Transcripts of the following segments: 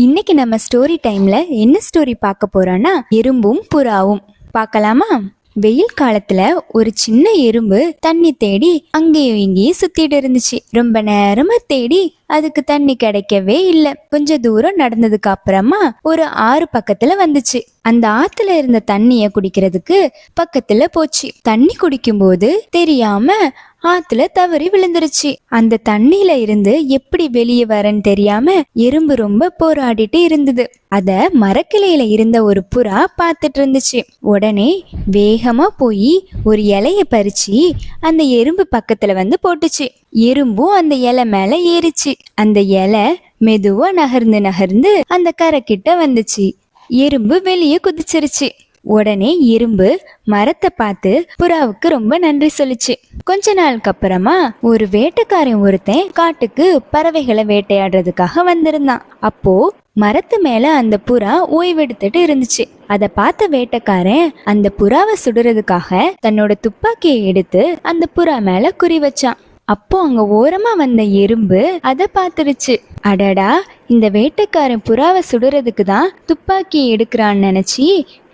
இன்னைக்கு நம்ம ஸ்டோரி டைம்ல என்ன ஸ்டோரி பார்க்க போறோம்னா எறும்பும் புறாவும். பார்க்கலாமா? வெயில் காலத்துல ஒரு சின்ன எறும்பு தண்ணி தேடி அங்கேயும் இங்கேயும் சுத்திட்டு இருந்துச்சு. ரொம்ப நேரமா தேடி அதுக்கு தண்ணி கிடைக்கவே இல்லை. கொஞ்ச தூரம் நடந்ததுக்கு அப்புறமா ஒரு ஆறு பக்கத்துல வந்துச்சு. அந்த ஆத்துல இருந்த தண்ணிய குடிக்கிறதுக்கு பக்கத்துல போச்சு. தண்ணி குடிக்கும்போது தெரியாம ஆத்துல தவறி விழுந்துருச்சு. அந்த தண்ணியில இருந்து எப்படி வெளியே வரேன்னு தெரியாம எறும்பு ரொம்ப போராடிட்டு இருந்தது. அத மரக்கிளையில இருந்த ஒரு புறா பார்த்துட்டு இருந்துச்சு. உடனே வேகமா போய் ஒரு இலைய பறிச்சு அந்த எறும்பு பக்கத்துல வந்து போட்டுச்சு. எறும்பும் அந்த இலை மேல ஏறிச்சு. அந்த இலை மெதுவா நகர்ந்து நகர்ந்து அந்த கரை கிட்ட வந்துச்சு. எறும்பு வெளியே குதிச்சிருச்சு. உடனே எறும்பு மரத்தை பார்த்து புறாவுக்கு ரொம்ப நன்றி சொல்லுச்சு. கொஞ்ச நாளுக்கு அப்புறமா ஒரு வேட்டைக்காரன் ஒருத்தன் காட்டுக்கு பறவைகளை வேட்டையாடுறதுக்காக வந்திருந்தான். அப்போ மரத்து மேல அந்த புறா ஓய்வெடுத்துட்டு இருந்துச்சு. அதை பார்த்த வேட்டைக்காரன் அந்த புறாவை சுடுறதுக்காக தன்னோட துப்பாக்கியை எடுத்து அந்த புறா மேல குறி வச்சான். அப்போ அங்க ஓரமா வந்த எறும்பு அதை பார்த்துருச்சு அடடா இந்த வேட்டைக்காரன் புறாவை சுடுறதுக்கு தான் துப்பாக்கி எடுக்கிறான்னு நினைச்சி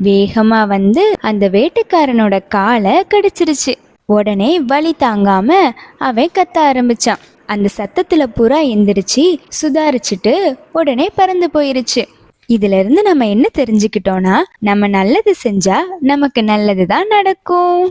வேகமா வந்து அந்த வேட்டைக்காரனோட காலை கடிச்சிருச்சு. உடனே வலி தாங்காம அவன் கத்த ஆரம்பிச்சான். அந்த சத்தத்துல புறா எந்திரிச்சு சுதாரிச்சுட்டு உடனே பறந்து போயிருச்சு. இதுல இருந்து நம்ம என்ன தெரிஞ்சுக்கிட்டோம்னா நம்ம நல்லது செஞ்சா நமக்கு நல்லதுதான் நடக்கும்.